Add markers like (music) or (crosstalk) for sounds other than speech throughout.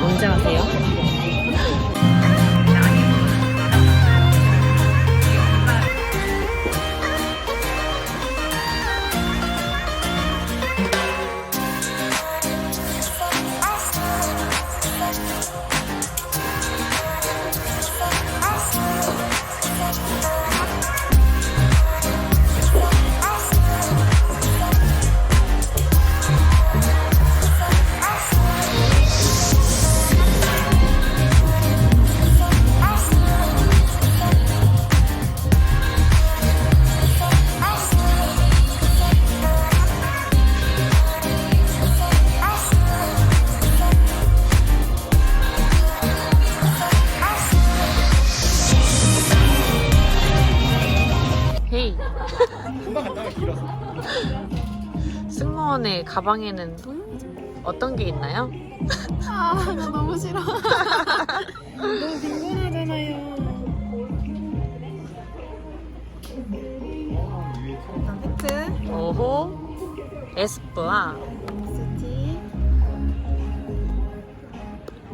언제 하세요? 가방에는 어떤 게 있나요? 아, 나 너무 싫어. 너무 빈곤하잖아요. 일단 팩트, 오호. 에스쁘아. 스티,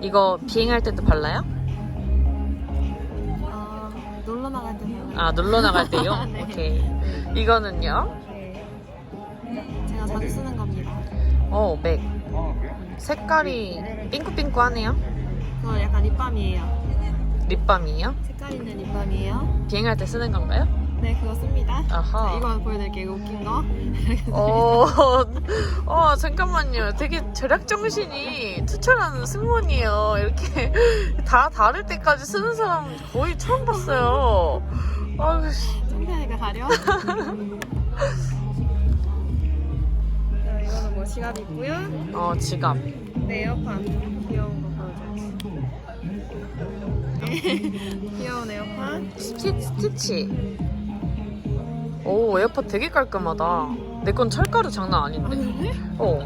이거 비행할 때도 발라요? 아, 놀러 나갈 때는 아, 놀러 나갈 때요? (laughs) 네. 오케이. 이거는요? 제가 자주 쓰는 겁니다. 어, 맥. 색깔이 삥꾸삥꾸하네요. 그거 약간 립밤이에요. 립밤이에요? 색깔 있는 립밤이에요. 비행할 때 쓰는 건가요? 네, 그거 씁니다. 아하. 자, 이거 보여드릴게요. 웃긴 거. (laughs) 어, 어, 잠깐만요. 되게 절약 정신이 투철하는 승무원이에요. 이렇게 (laughs) 다 다를 때까지 쓰는 사람 거의 처음 봤어요. 아유, 씨. 창피하니까 가려. (laughs) 지갑 있고요. 어, 지갑. 네, 에어팟. 귀여운 거 보여줘야지. (laughs) 귀여운 에어팟. 스티, 스티치. 오, 에어팟 되게 깔끔하다. 내 건 철가루 장난 아닌데. 어.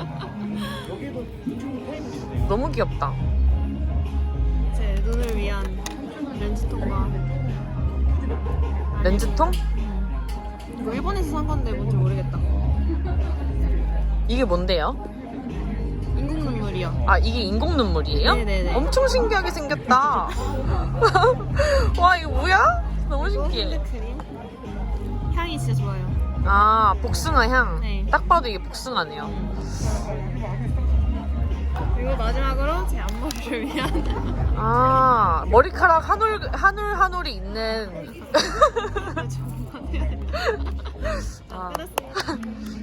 너무 귀엽다. 제 눈을 위한 렌즈통과 렌즈통? 이거 일본에서 산 건데 뭔지 모르겠다. 이게 뭔데요? 인공 눈물이요. 아, 이게 인공 눈물이에요? 네네네. 엄청 신기하게 생겼다. (laughs) 와, 이거 뭐야? 너무 신기해. 핸드크림. 향이 진짜 좋아요. 아, 복숭아 향. 네. 딱 봐도 이게 복숭아네요. 그리고 마지막으로 제 앞머리를 위한 아, 머리카락 한 올, 한 올, 한 올이 있는. (laughs) 아, 끝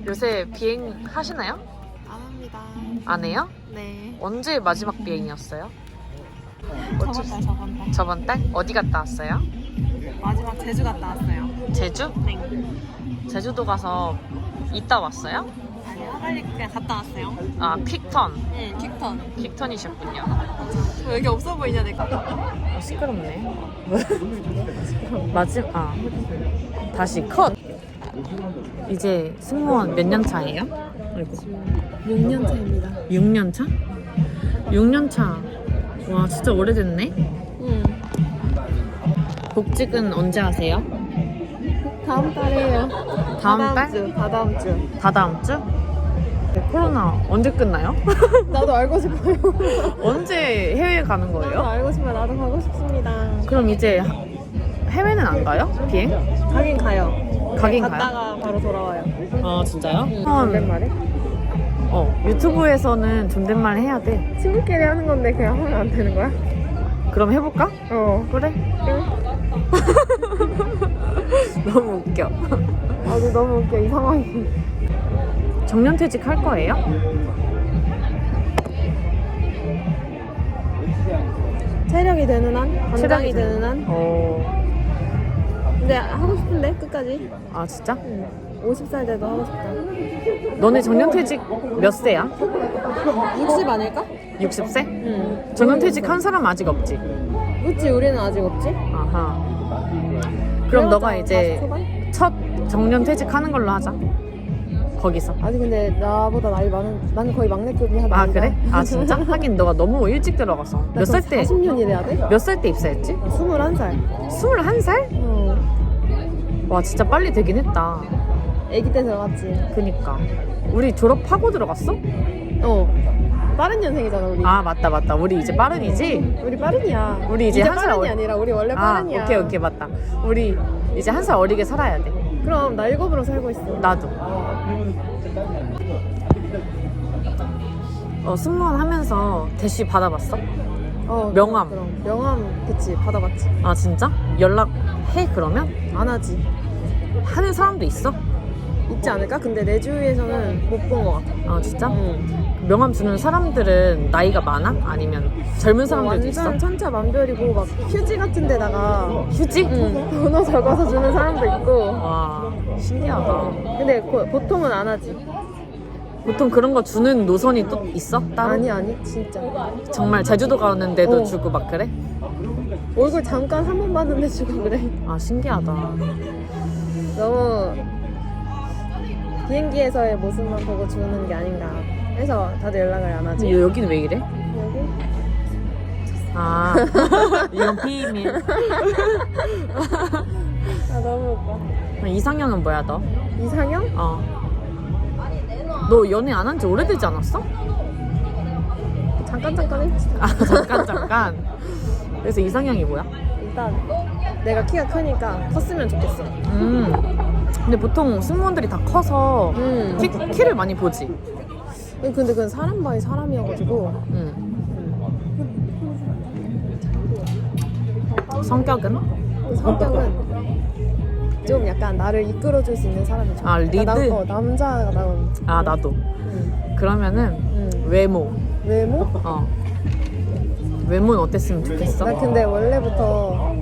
요새 비행 하시나요? 안 합니다. 안 해요? 네. 언제 마지막 비행이었어요? 저번 달 저번 달. 저번 달? 어디 갔다 왔어요? 마지막 제주 갔다 왔어요. 제주? 네. 제주도 가서 있다 왔어요? 빨리 그냥 갔다 왔어요. 아, 퀵턴. 네, 킥턴. 퀵턴이셨군요. 저 여기 없어 보이냐 내가? 어, 시끄럽네. (laughs) 마지 아 다시 컷. 이제 승무원 몇 년 차예요? 아이고. 6년 차입니다. 6년 차? 6년 차. 와 진짜 오래됐네. 응. 복직은 언제 하세요? 다음 달에요. 다음 달? 주, 다다음 주. 다 다음 주? 네, 코로나 언제 끝나요? (laughs) 나도 알고 싶어요. (laughs) 언제 해외 가는 나도 거예요? 알고 싶어요. 나도 가고 싶습니다. 그럼 이제 하- 해외는 안 가요? 비행? 가긴 가요. 가긴 가요? 갔다가 바로 돌아와요. 아 진짜요? 존댓말에? 어 유튜브에서는 존댓말 해야 돼. 친구끼리 하는 건데 그냥 하면 안 되는 거야? 그럼 해볼까? 어. 그래. (laughs) 너무 웃겨. 아주 너무 웃겨 이 상황이. 정년퇴직 할 거예요? 체력이 되는 한, 건강이 체력이 되는 한. 어. 근데 하고 싶은데 끝까지. 아 진짜? 응. 50살 돼도 하고 싶다. 너네 정년퇴직 몇 세야? 60 아닐까? 60세? 응. 정년퇴직 한 사람 아직 없지? 그치 우리는 아직 없지? 아하. 그럼 너가 이제 40 초반? 첫 정년퇴직 하는 걸로 하자. 거기서. 아니 근데 나보다 나이 많은 나는 거의 막내급이 하다. 아 그래? 아 진짜? 하긴 너가 너무 일찍 들어가서. 몇 살 때? 40년 일해야 돼? 몇 살 때 입사했지? 21살. 21살? 응. 와 진짜 빨리 되긴 했다. 아기 때 들어갔지. 그니까. 우리 졸업하고 들어갔어? 어. 빠른 년생이잖아 우리. 아 맞다 맞다 우리 이제 빠른이지? 우리 빠른이야. 우리 이제 한살 빠른이 어리- 아니라 우리 원래 아 빠른이야. 오케이 오케이 맞다 우리 이제 한 살 어리게 살아야 돼 그럼 나 일곱으로 살고 있어. 나도 어 승무원 하면서 대시 받아봤어? 어, 명함. 그럼 명함 그치 받아봤지. 아 진짜? 연락해 그러면? 안 하지. 하는 사람도 있어? 있지 않을까? 근데 내 주위에서는 못 본 것 같아. 아 진짜? 응. 명함 주는 사람들은 나이가 많아? 아니면 젊은 사람들도 있어? 완전 천차만별이고 막 휴지 같은 데다가 휴지? 응, 번호 적어서 주는 사람도 있고. 와 신기하다 근데 고- 보통은 안 하지. 보통 그런 거 주는 노선이 또 있어? 따로? 아니 아니 진짜. 정말 제주도 가는데도 어. 주고 막 그래? 얼굴 잠깐 한 번 봤는데 주고 그래. 아 신기하다 너무 비행기에서의 모습만 보고 주는 게 아닌가 해서 다들 연락을 안 하지. 근데 여기는 왜 이래? 여기? 아 (laughs) 이건 비밀 아 너무 웃겨. 이상형은 뭐야 너? 이상형? 어. 너 연애 안 한 지 오래되지 않았어? 잠깐 잠깐 했지. 아 잠깐 잠깐 그래서 이상형이 뭐야? 일단 내가 키가 크니까 컸으면 좋겠어. 음 근데 보통 승무원들이 다 커서 음. 키, 키를 많이 보지 근데 그건 사람 바이 사람이어가지고 음. 성격은? 성격은 좀 약간 나를 이끌어줄 수 있는 사람이 좋아. 아, 리드? 남, 어, 남자가 나온. 아 나도 응. 그러면은 응. 외모 외모? 어 외모는 어땠으면 좋겠어? 나 근데 원래부터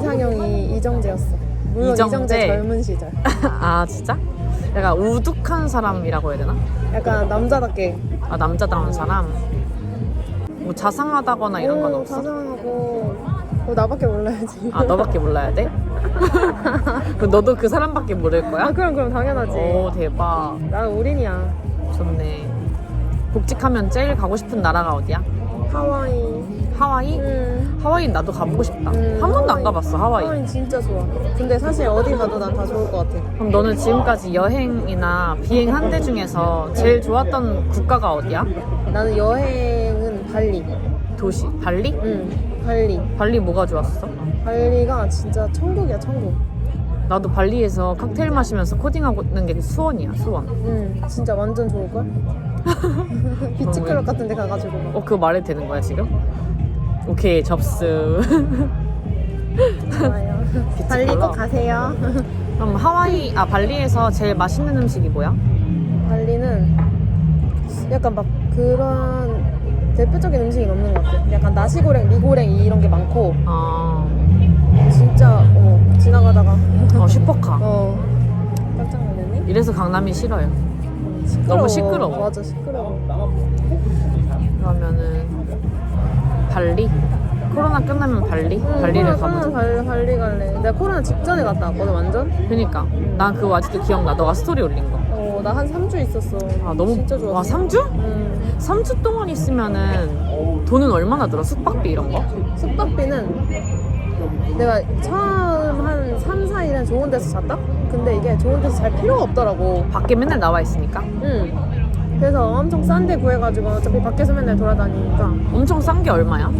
이상형이 이정재였어. 물론 이정재? 이정재, 젊은 시절. (laughs) 아 진짜? 약간 우뚝한 사람이라고 해야 되나? 약간 남자답게. 아 남자다운 사람 뭐 자상하다거나 이런 건 오, 없어? 자상하고. 어, 나밖에 몰라야지. 아 너밖에 몰라야 돼? (laughs) 그럼 너도 그 사람밖에 모를 아, 거야? 그럼 그럼 당연하지. 오 대박 나는 우린이야. 좋네 복직하면 제일 가고 싶은 나라가 어디야? 하와이. 하와이? 음. 하와이 나도 가보고 싶다 음, 한 번도 안 하와이. 가봤어 하와이 하와이 진짜 좋아. 근데 사실 어디 가도 난 다 좋을 것 같아. 그럼 너는 지금까지 여행이나 비행한 데 중에서 제일 좋았던 국가가 어디야? 나는 여행은 발리. 도시 발리? 응, 발리. 발리 뭐가 좋았어? 발리가 진짜 천국이야, 천국. 나도 발리에서 칵테일 마시면서 코딩하는 게 수원이야 수원 응, 진짜 완전 좋을걸? (laughs) 비치 클럽 같은 데 가가지고. 막. 어 그거 말해도 되는 거야 지금? 오케이 접수 (laughs) 좋아요. 발리 꼭 가세요. 그럼 하와이 아 발리에서 제일 맛있는 음식이 뭐야? 발리는 약간 막 그런 대표적인 음식이 없는 것 같아. 약간 나시고랭, 미고랭 이런 게 많고 아 진짜 어 지나가다가 어, 슈퍼카 어 깜짝 놀랐네. 이래서 강남이 싫어요 시끄러워. 너무 시끄러워. 맞아 시끄러워. 그러면은 발리? 코로나 끝나면 발리? 응, 발리를 가보자 끝나면 발리, 발리 갈래. 내가 코로나 직전에 갔다 왔거든 완전. 그니까 난 그거 아직도 기억나 너가 스토리 올린 거 어, 나 한 3주 있었어. 아 너무 진짜 좋았어. 와 3주? 음, 3주 동안 있으면은 돈은 얼마나 들어? 숙박비 이런 거? 숙박비는 내가 처음 한 3, 4일은 좋은 데서 잤다? 근데 이게 좋은 데서 잘 필요가 없더라고. 밖에 맨날 나와 있으니까 응. 그래서 엄청 싼 데 구해가지고 어차피 밖에서 맨날 돌아다니니까 엄청 싼 게 얼마야?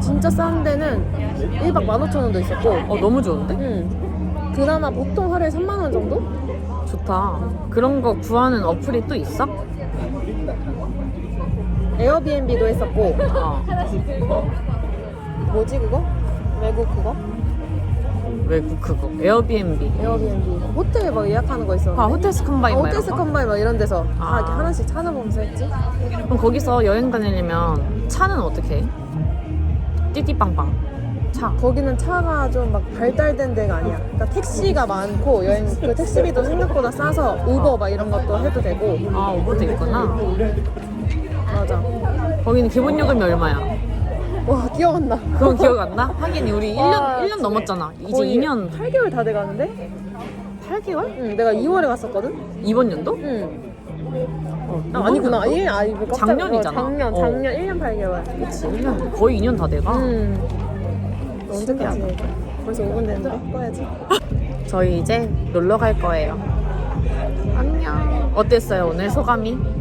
진짜 싼 데는 1박 15,000원도 있었고 어 너무 좋은데? 응. 그나마 보통 하루에 3만원 정도? 좋다 그런 거 구하는 어플이 또 있어? 에어비앤비도 했었고 어 뭐지 그거? 외국 그거? 외국 그거 에어비앤비 에어비앤비 호텔 막 예약하는 거 있었는데 아 호텔스 컴바인 어, 막 호텔스? 컴바인 막 이런 데서 다 아. 이렇게 하나씩 찾아보면서 했지 그럼 거기서 여행 다니려면 차는 어떻게 해? 띠띠빵빵 차 거기는 차가 좀 막 발달된 데가 아니야 그러니까 택시가 많고 여행 그 택시비도 생각보다 싸서 우버 막 이런 것도 해도 되고 아, 오버도 있구나. 맞아 거기는 기본 요금이 얼마야? 와 나. 그건 기억 안 나? 하긴 우리 1년, 와, 1년 넘었잖아. 이제 거의 2년, 8개월 다 돼가는데? 8개월? 응, 내가 2월에 갔었거든? 이번 연도? 응. 어, 아, 아니구나. 1, 아니, 깜짝 작년이잖아. 어, 작년, 어. 작년 1년 8개월. 그치, 1년, 거의 2년 다 돼가. 응. 언제까지. 해? 벌써 5분 됐는데? 꺼야지. (laughs) 저희 이제 놀러 갈 거예요. 안녕. 어땠어요, 오늘 소감이?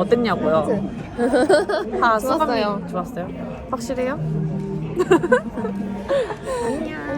어땠냐고요? 다 좋았어요. 소감이 좋았어요? 확실해요? (laughs) 안녕.